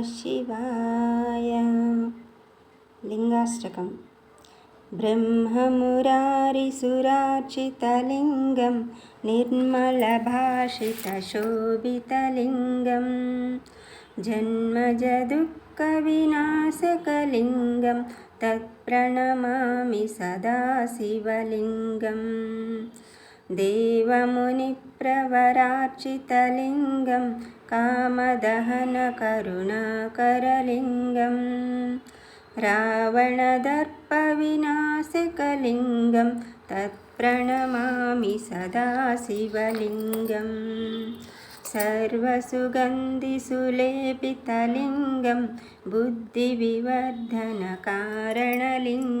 शिवाय लिङ्गाष्टकं ब्रह्ममुरारिसुरार्चितलिङ्गं निर्मलभाषितशोभितलिङ्गं जन्मजदुःखविनाशकलिङ्गं तत्प्रणमामि सदा शिवलिङ्गम् देवमुनिप्रवरार्चितलिङ्गं कामदहनकरुणाकरलिङ्गं रावणदर्पविनाशकलिङ्गं तत्प्रणमामि सदा शिवलिङ्गम् सर्वसुगन्धिसुलेपितलिङ्गं बुद्धिविवर्धनकारणलिङ्गम्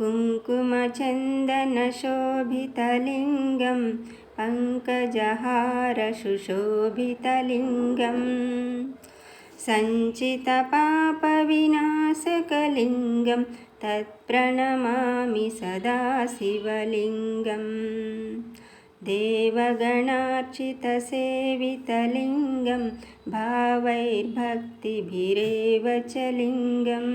कुङ्कुमचन्दनशोभितलिङ्गं पङ्कजहारसुशोभितलिङ्गं सञ्चितपापविनाशकलिङ्गं तत्प्रणमामि सदा शिवलिङ्गम्। देवगणार्चितसेवितलिङ्गं भावैर्भक्तिभिरेव च लिङ्गम्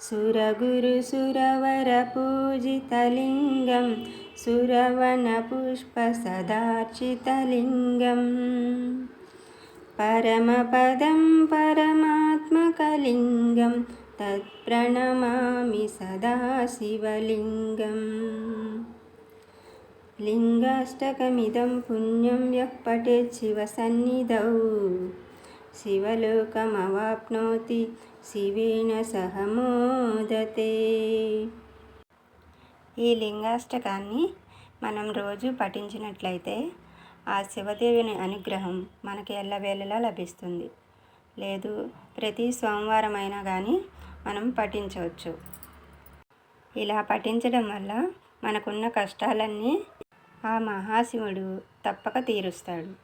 सुरगुरुसुरवरपूजितलिङ्गं सुरवनपुष्पसदार्चितलिङ्गं। परमपदं परमात्मकलिङ्गं तत्प्रणमामि सदा शिवलिङ्गम् लिङ्गाष्टकमिदं पुण्यं यः पठेत् शिवसन्निधौ శివలోకమవాప్నోతి శివేన సహమోదతే. ఈ లింగాష్టకాన్ని మనం రోజు పఠించినట్లయితే ఆ శివదేవిని అనుగ్రహం మనకి ఎల్లవేళలా లభిస్తుంది. లేదు ప్రతి సోమవారం అయినా కానీ మనం పఠించవచ్చు. ఇలా పఠించడం వల్ల మనకున్న కష్టాలన్నీ ఆ మహాశివుడు తప్పక తీరుస్తాడు.